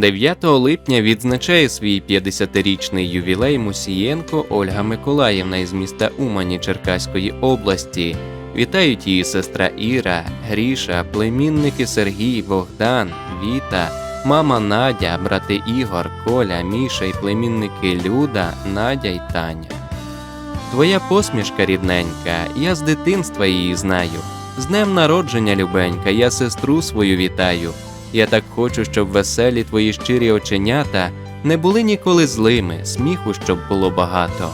9 липня відзначає свій 50-річний ювілей Мусієнко Ольга Миколаївна із міста Умані Черкаської області. Вітають її сестра Іра, Гріша, племінники Сергій, Богдан, Віта, мама Надя, брати Ігор, Коля, Міша і племінники Люда, Надя й Таня. Твоя посмішка рідненька, я з дитинства її знаю. З днем народження, любенька, я сестру свою вітаю. Я так хочу, щоб веселі твої щирі оченята не були ніколи злими, сміху, щоб було багато.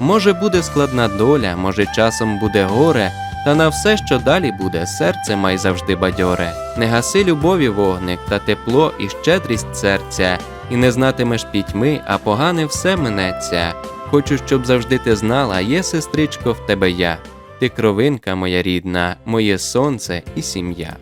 Може, буде складна доля, може, часом буде горе, та на все, що далі буде, серце май завжди бадьоре. Не гаси любові вогник та тепло і щедрість серця, і не знатимеш пітьми, а погане все минеться. Хочу, щоб завжди ти знала, є сестричко в тебе я. Ти кровинка моя рідна, моє сонце і сім'я.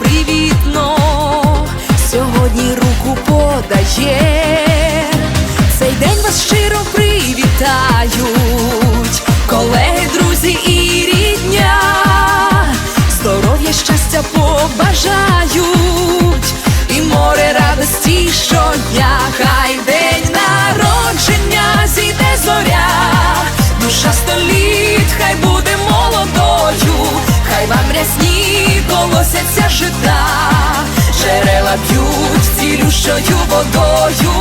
Привітно, сьогодні руку подає, цей день вас щиро привітають, колосяться жита, джерела б'ють цілющою водою,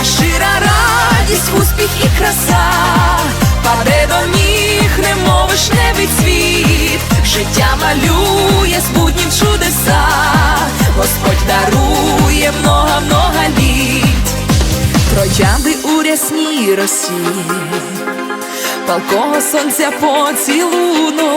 а щира радість, успіх і краса, паде до ніг, немов вишневий цвіт, життя малює з чудеса, Господь дарує много-много літ, троянди у рясній росі, палкого сонця поцілунок,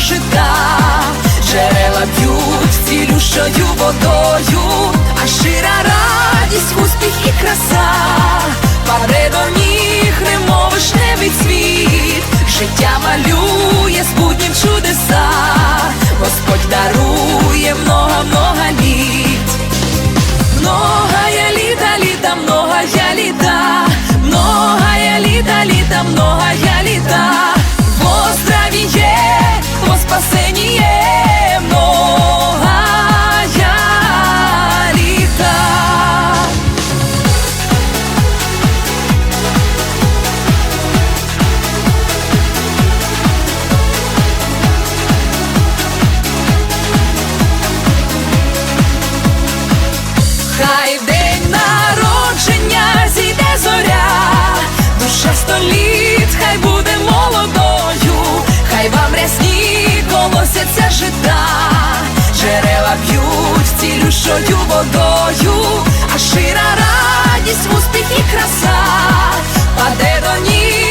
жита, джерела б'ють цілющою водою, а щира радість, успіх і краса, паде до ніг, немов вишневий цвіт, життя малює з буднім чудеса, Господь дарує много-много літ, хай буде молодою, хай вам рясні колосяться жита, джерела п'ють цілющою водою, а шира радість, успіх і краса паде до ніг.